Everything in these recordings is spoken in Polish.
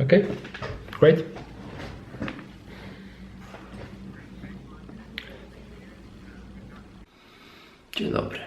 Okay, great. Dzień dobry.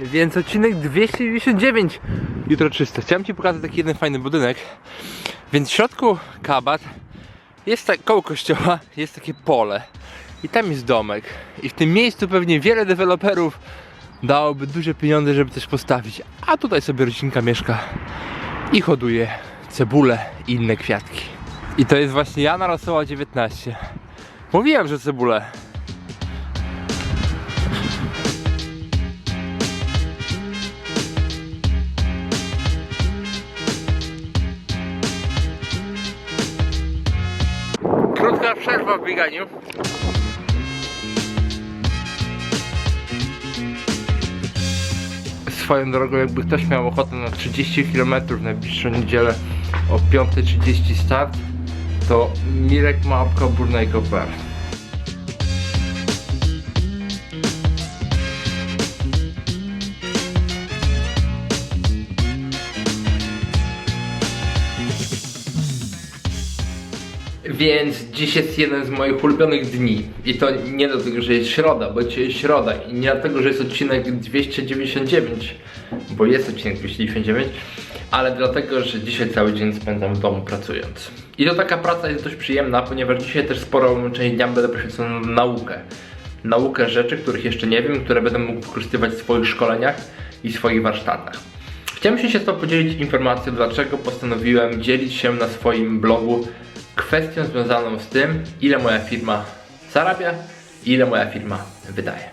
Więc odcinek 299 Jutro 300 Chciałem Ci pokazać taki jeden fajny budynek. Więc w środku kabat. Jest tak, koło kościoła Jest takie pole. I tam jest domek. I w tym miejscu pewnie wiele deweloperów Dałoby duże pieniądze, żeby coś postawić. A tutaj sobie rodzinka mieszka I hoduje cebulę i inne kwiatki. I to jest właśnie Jana Rosoła 19 Mówiłem, że cebulę. Krótka przerwa w bieganiu. Swoją drogą, jakby ktoś miał ochotę na 30 km w najbliższą niedzielę o 5.30 start, to Mirek Małpka Burnejko.pl Więc dziś jest jeden z moich ulubionych dni. I to nie dlatego, że jest środa, bo dzisiaj jest środa. I nie dlatego, że jest odcinek 299, bo jest odcinek 299, ale dlatego, że dzisiaj cały dzień spędzam w domu pracując. I to taka praca jest dość przyjemna, ponieważ dzisiaj też sporą część dnia będę poświęcony na naukę. Naukę rzeczy, których jeszcze nie wiem, które będę mógł wykorzystywać w swoich szkoleniach i swoich warsztatach. Chciałem się z Tobą podzielić informacją, dlaczego postanowiłem dzielić się na swoim blogu kwestią związaną z tym, ile moja firma zarabia i ile moja firma wydaje.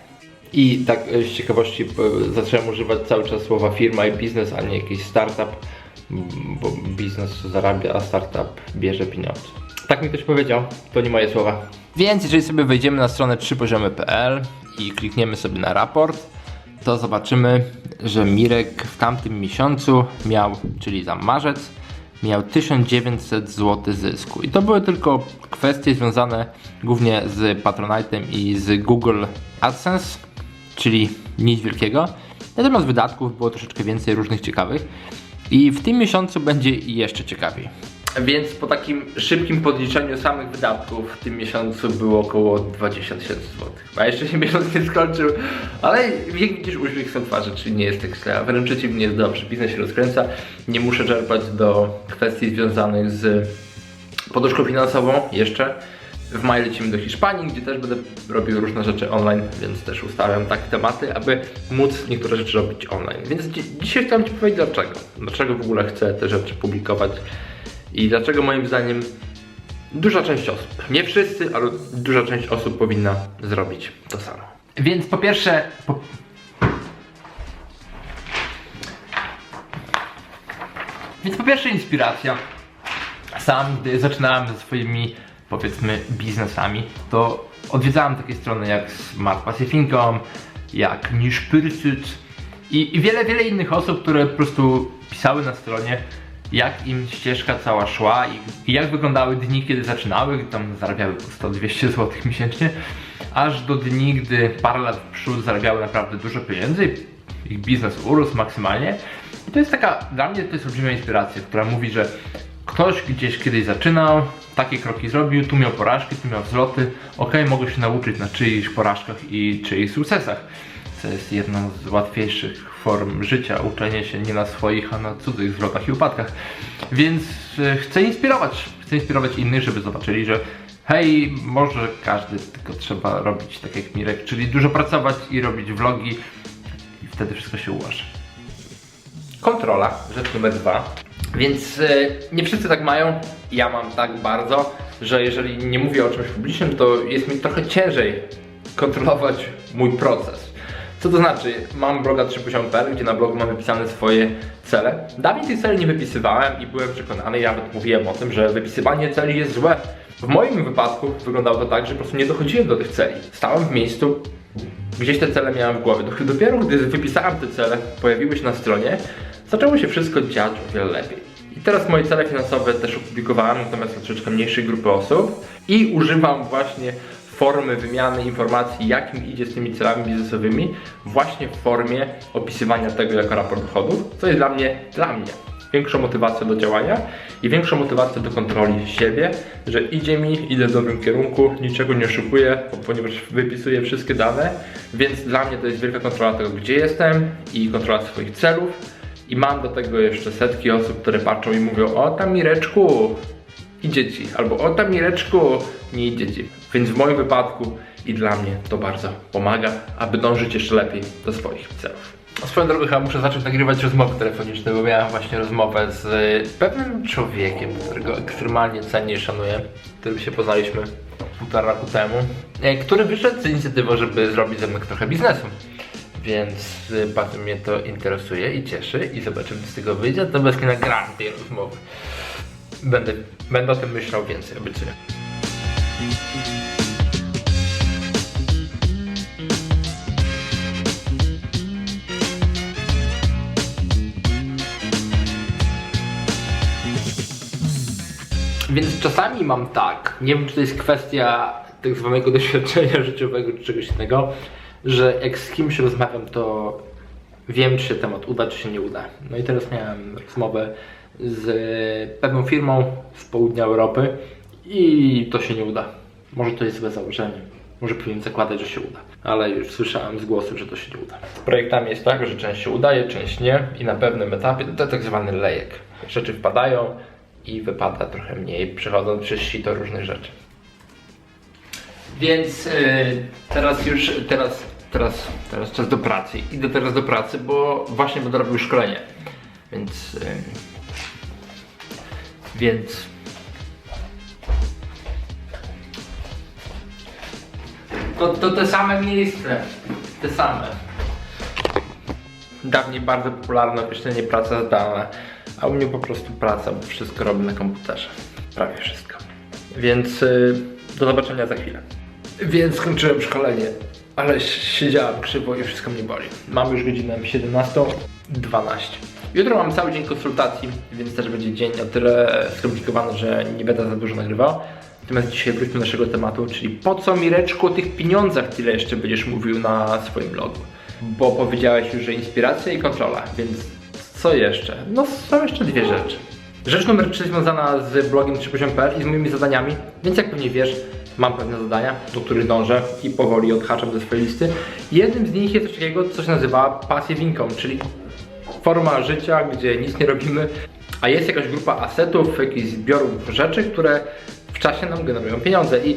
I tak e, z ciekawości e, zacząłem używać cały czas słowa firma i biznes, a nie jakiś startup, bo biznes zarabia, a startup bierze pieniądze. Tak mi ktoś powiedział, to nie moje słowa. Więc jeżeli sobie wejdziemy na stronę 3poziomy.pl i klikniemy sobie na raport, to zobaczymy, że Mirek w tamtym miesiącu miał, czyli za marzec, miał 1900 zł zysku. I to były tylko kwestie związane głównie z Patronite'em i z Google AdSense, czyli nic wielkiego. Natomiast wydatków było troszeczkę więcej różnych ciekawych. I w tym miesiącu będzie jeszcze ciekawiej. Więc po takim szybkim podliczeniu samych wydatków w tym miesiącu było około 20 tysięcy złotych. A jeszcze się miesiąc nie skończył, ale jak widzisz uśmiech są twarzy, czyli nie jest tak źle, a wręcz przeciwnie jest dobrze. Biznes się rozkręca, nie muszę czerpać do kwestii związanych z poduszką finansową jeszcze. W maju lecimy do Hiszpanii, gdzie też będę robił różne rzeczy online, więc też ustawiam takie tematy, aby móc niektóre rzeczy robić online. Więc dzi dzisiaj chciałem Ci powiedzieć dlaczego. Dlaczego w ogóle chcę te rzeczy publikować i dlaczego moim zdaniem duża część osób, nie wszyscy, ale duża część osób powinna zrobić to samo. Więc po pierwsze, po... Więc po pierwsze inspiracja. Sam, gdy zaczynałem ze swoimi, powiedzmy, biznesami, to odwiedzałem takie strony jak Smart Passive Income, jak Pursuit i, i wiele, wiele innych osób, które po prostu pisały na stronie, jak im ścieżka cała szła i, jak wyglądały dni, kiedy zaczynały, tam zarabiały po 100-200 zł miesięcznie, aż do dni, gdy parę lat w przód zarabiały naprawdę dużo pieniędzy, ich biznes urósł maksymalnie. I to jest taka, dla mnie to jest olbrzymia inspiracja, która mówi, że ktoś gdzieś kiedyś zaczynał, takie kroki zrobił, tu miał porażki, tu miał wzloty, ok, mogę się nauczyć na czyichś porażkach i czyichś sukcesach, co jest jedną z łatwiejszych form życia, uczenie się nie na swoich, a na cudzych zwrotach i upadkach. Więc e, chcę inspirować, chcę inspirować innych, żeby zobaczyli, że hej, może każdy, tylko trzeba robić tak jak Mirek, czyli dużo pracować i robić vlogi i wtedy wszystko się ułoży. Kontrola, rzecz numer dwa. Więc e, nie wszyscy tak mają, ja mam tak bardzo, że jeżeli nie mówię o czymś publicznym, to jest mi trochę ciężej kontrolować mój proces. Co to znaczy? Mam bloga 3poziom.pl, gdzie na blogu mam wypisane swoje cele. Dawniej tych celi nie wypisywałem i byłem przekonany, ja nawet mówiłem o tym, że wypisywanie celi jest złe. W moim wypadku wyglądało to tak, że po prostu nie dochodziłem do tych celi. Stałem w miejscu, gdzieś te cele miałem w głowie. Dopiero gdy wypisałem te cele, pojawiły się na stronie, zaczęło się wszystko dziać o wiele lepiej. I teraz moje cele finansowe też opublikowałem, natomiast dla troszeczkę mniejszej grupy osób i używam właśnie formy wymiany informacji, jak mi idzie z tymi celami biznesowymi, właśnie w formie opisywania tego jako raport dochodów, co jest dla mnie, dla mnie większą motywację do działania i większą motywację do kontroli siebie, że idzie mi, idę w dobrym kierunku, niczego nie oszukuję, ponieważ wypisuję wszystkie dane, więc dla mnie to jest wielka kontrola tego, gdzie jestem i kontrola swoich celów. I mam do tego jeszcze setki osób, które patrzą i mówią, o tam Mireczku, idzie ci, albo o tam Mireczku, nie idzie ci. Więc w moim wypadku i dla mnie to bardzo pomaga, aby dążyć jeszcze lepiej do swoich celów. A Swoją drogą chyba muszę zacząć nagrywać rozmowy telefoniczne, bo miałem właśnie rozmowę z pewnym człowiekiem, którego ekstremalnie cenię i szanuję, którym się poznaliśmy półtora roku temu, e, który wyszedł z inicjatywą, żeby zrobić ze mną trochę biznesu. Więc y, bardzo mnie to interesuje i cieszy i zobaczymy co z tego wyjdzie, natomiast nie nagram tej rozmowy. Będę, będę o tym myślał więcej, obiecuję. Więc czasami mam tak, nie wiem czy to jest kwestia tak zwanego doświadczenia życiowego czy czegoś innego, że jak z kimś rozmawiam, to wiem czy się temat uda, czy się nie uda. No i teraz miałem rozmowę z pewną firmą z południa Europy i to się nie uda. Może to jest złe założenie. Może powinien zakładać, że się uda. Ale już słyszałem z głosów, że to się nie uda. Z projektami jest tak, że część się udaje, część nie i na pewnym etapie to tak zwany lejek. Rzeczy wpadają i wypada trochę mniej, przechodząc przez sito różnych rzeczy. Więc y, teraz już, teraz, teraz, teraz czas do pracy. Idę teraz do pracy, bo właśnie będę robił szkolenie. Więc, więc to, to te same miejsce, te same. Dawniej bardzo popularne określenie praca zdalna, a u mnie po prostu praca, bo wszystko robię na komputerze. Prawie wszystko. Więc y, do zobaczenia za chwilę. Więc skończyłem szkolenie, ale siedziałem krzywo i wszystko mnie boli. Mam już godzinę 17.12. Jutro mam cały dzień konsultacji, więc też będzie dzień o tyle skomplikowany, że nie będę za dużo nagrywał. Natomiast dzisiaj wróćmy do naszego tematu, czyli po co Mireczku o tych pieniądzach tyle jeszcze będziesz mówił na swoim blogu? Bo powiedziałeś już, że inspiracja i kontrola, więc co jeszcze? No są jeszcze dwie rzeczy. Rzecz numer 3 związana z blogiem 3poziom.pl i z moimi zadaniami, więc jak pewnie wiesz, mam pewne zadania, do których dążę i powoli odhaczam ze swojej listy. Jednym z nich jest coś takiego, co się nazywa passive income, czyli forma życia, gdzie nic nie robimy, a jest jakaś grupa asetów, jakichś zbiorów rzeczy, które w czasie nam generują pieniądze i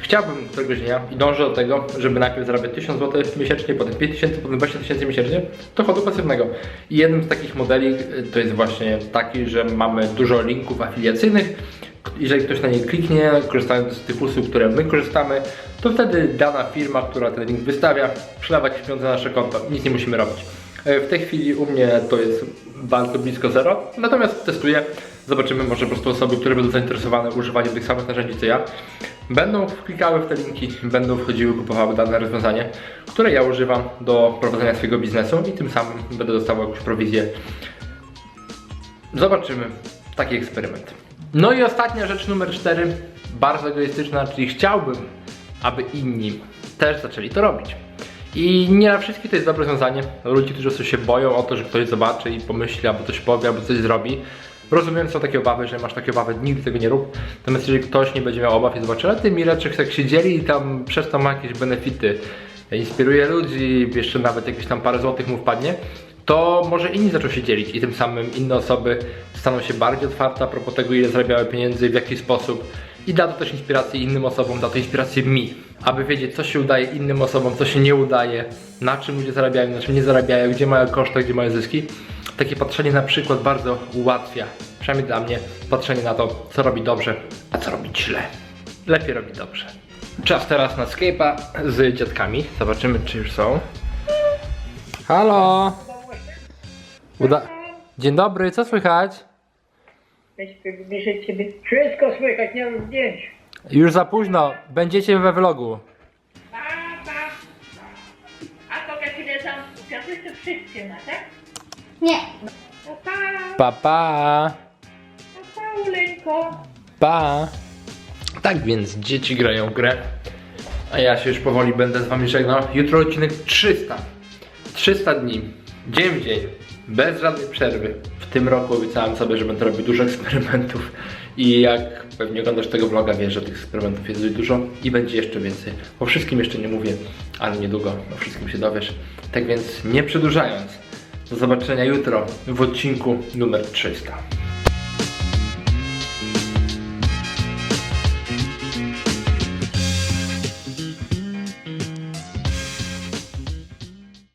chciałbym któregoś dnia i dążę do tego, żeby najpierw zarabiać 1000 zł miesięcznie, potem 5000, potem 20 tysięcy miesięcznie dochodu pasywnego. I jednym z takich modeli y, to jest właśnie taki, że mamy dużo linków afiliacyjnych. Jeżeli ktoś na nie kliknie, korzystając z tych usług, które my korzystamy, to wtedy dana firma, która ten link wystawia, przelewa jakieś pieniądze na nasze konto. Nic nie musimy robić. E, W tej chwili u mnie to jest bardzo blisko zero, natomiast testuję. Zobaczymy, może po prostu osoby, które będą zainteresowane używaniem tych samych narzędzi co ja, będą klikały w te linki, będą wchodziły, kupowały dane rozwiązanie, które ja używam do prowadzenia swojego biznesu i tym samym będę dostawał jakąś prowizję. Zobaczymy taki eksperyment. No i ostatnia rzecz numer 4, bardzo egoistyczna, czyli chciałbym, aby inni też zaczęli to robić. I nie na wszystkich to jest dobre rozwiązanie. Dla ludzi, którzy się boją o to, że ktoś zobaczy i pomyśli, albo coś powie, albo coś zrobi. Rozumiem, są takie obawy, że masz takie obawy, nigdy tego nie rób. Natomiast jeżeli ktoś nie będzie miał obaw i zobaczy, ale ty Mireczek jak siedzieli i tam przez to ma jakieś benefity, inspiruje ludzi, jeszcze nawet jakieś tam parę złotych mu wpadnie, to może inni zaczną się dzielić i tym samym inne osoby staną się bardziej otwarte a propos tego, ile zarabiały pieniędzy, w jaki sposób. I da to też inspirację innym osobom, da to inspirację mi, aby wiedzieć, co się udaje innym osobom, co się nie udaje, na czym ludzie zarabiają, na czym nie zarabiają, gdzie mają koszty, gdzie mają zyski. Takie patrzenie na przykład bardzo ułatwia, przynajmniej dla mnie, patrzenie na to, co robi dobrze, a co robi źle. Lepiej robi dobrze. Czas teraz na Skype'a z dziadkami. Zobaczymy, czy już są. Halo! Uda... Dzień dobry, co słychać? Weź bliżej ciebie. Wszystko słychać, nie mam zdjęć. Już za późno, będziecie we vlogu. Baba. A to chwilę tam Piotruś to wszyscy ma, tak? Nie. No pa, Pa, pa, no Pauleńko. pa. Tak więc dzieci grają w grę, a ja się już powoli będę z wami żegnał. Jutro odcinek 300. 300 dni, dzień w dzień, bez żadnej przerwy. W tym roku obiecałem sobie, że będę robił dużo eksperymentów i jak pewnie oglądasz tego vloga, wiesz, że tych eksperymentów jest dość dużo i będzie jeszcze więcej. O wszystkim jeszcze nie mówię, ale niedługo o wszystkim się dowiesz. Tak więc nie przedłużając, do zobaczenia jutro w odcinku numer 300.